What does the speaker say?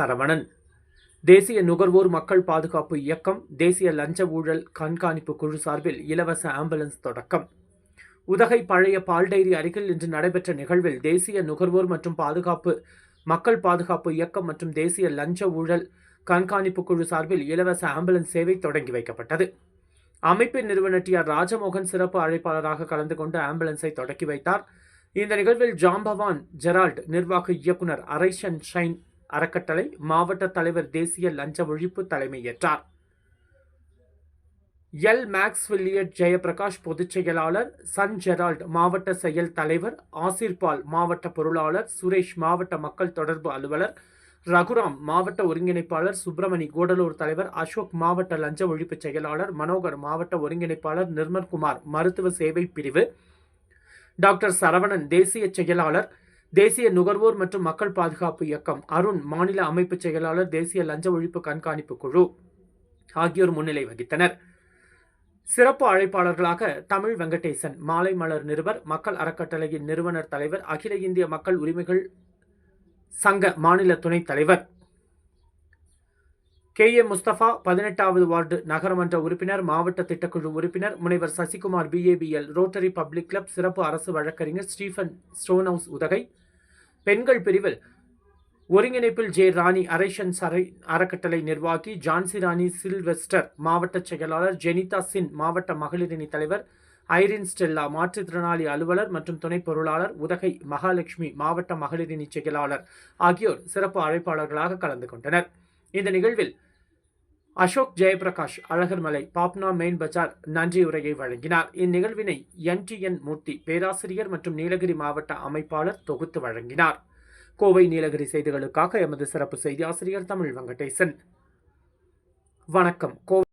சரவணன். தேசிய நுகர்வோர் மக்கள் பாதுகாப்பு இயக்கம் தேசிய லஞ்ச ஊழல் கண்காணிப்பு குழு சார்பில் இலவச ஆம்புலன்ஸ் தொடக்கம். உதகை பழைய பால்டைரி அருகில் இன்று நடைபெற்ற நிகழ்வில் தேசிய நுகர்வோர் மற்றும் பாதுகாப்பு மக்கள் பாதுகாப்பு இயக்கம் மற்றும் தேசிய லஞ்ச ஊழல் கண்காணிப்பு குழு சார்பில் இலவச ஆம்புலன்ஸ் சேவை தொடங்கி வைக்கப்பட்டது. அமைப்பின் நிறுவனர் டி. ஆர். ராஜமோகன் சிறப்பு அழைப்பாளராக கலந்து கொண்டு ஆம்புலன்ஸை தொடக்கி வைத்தார். இந்த நிகழ்வில் ஜாம்பவான் ஜெரால்ட் நிர்வாக இயக்குனர் அரைஷன் ஷைன் அறக்கட்டளை மாவட்ட தலைவர் தேசிய லஞ்ச ஒழிப்பு தலைமையேற்றார் எல். மேக்ஸ் வில்லியட் ஜெயபிரகாஷ் பொதுச் செயலாளர் சன் ஜெரால்ட் மாவட்ட செயல் தலைவர் ஆசிர்பால் மாவட்ட பொருளாளர் சுரேஷ் மாவட்ட மக்கள் தொடர்பு அலுவலர் ரகுராம் மாவட்ட ஒருங்கிணைப்பாளர் சுப்பிரமணி கூடலூர் தலைவர் அசோக் மாவட்ட லஞ்ச ஒழிப்பு செயலாளர் மனோகர் மாவட்ட ஒருங்கிணைப்பாளர் நிர்மல்குமார் மருத்துவ சேவை பிரிவு டாக்டர் சரவணன் தேசிய செயலாளர் தேசிய நுகர்வோர் மற்றும் மக்கள் பாதுகாப்பு இயக்கம் அருண் மாநில அமைப்பு செயலாளர் தேசிய லஞ்ச ஒழிப்பு கண்காணிப்பு குழு ஆகியோர் முன்னிலை வகித்தனர். சிறப்பு அழைப்பாளர்களாக தமிழ் வெங்கடேசன் மாலை மலர் நிருபர் மக்கள் அறக்கட்டளையின் நிறுவனர் தலைவர் அகில இந்திய மக்கள் உரிமைகள் சங்க மாநில துணைத் தலைவர். கே. ஏ. முஸ்தபா பதினெட்டாவது வார்டு நகரமன்ற உறுப்பினர் மாவட்ட திட்டக்குழு உறுப்பினர் முனைவர் Sasikumar B A B L rotary public club சிறப்பு அரசு வழக்கறிஞர் ஸ்டீஃபன் ஸ்டோன்ஹவுஸ் உதகை பெண்கள் பிரிவில் ஒருங்கிணைப்பில் ஜே ராணி அரைஷன் சரை அறக்கட்டளை நிர்வாகி ஜான்சி ராணி சில்வெஸ்டர் மாவட்ட செயலாளர் ஜெனிதா சின் மாவட்ட மகளிரணி தலைவர் ஐரின் ஸ்டெல்லா மாற்றுத்திறனாளி அலுவலர் மற்றும் துணை பொருளாளர் உதகை மகாலட்சுமி மாவட்ட மகளிரணி செயலாளர் ஆகியோர் சிறப்பு அழைப்பாளர்களாக கலந்து கொண்டனர். இந்த நிகழ்வில் அசோக் ஜெயபிரகாஷ் அழகர்மலை பாப்னா மெயின் பஜார் நன்றியுரையை வழங்கினார். இந்நிகழ்வினை என் மூர்த்தி பேராசிரியர் மற்றும் நீலகிரி மாவட்ட அமைப்பாளர் தொகுத்து வழங்கினார். கோவை நீலகிரி செய்திகளுக்காக எமது சிறப்பு செய்தி ஆசிரியர் தமிழ் வெங்கடேசன். வணக்கம். கோவை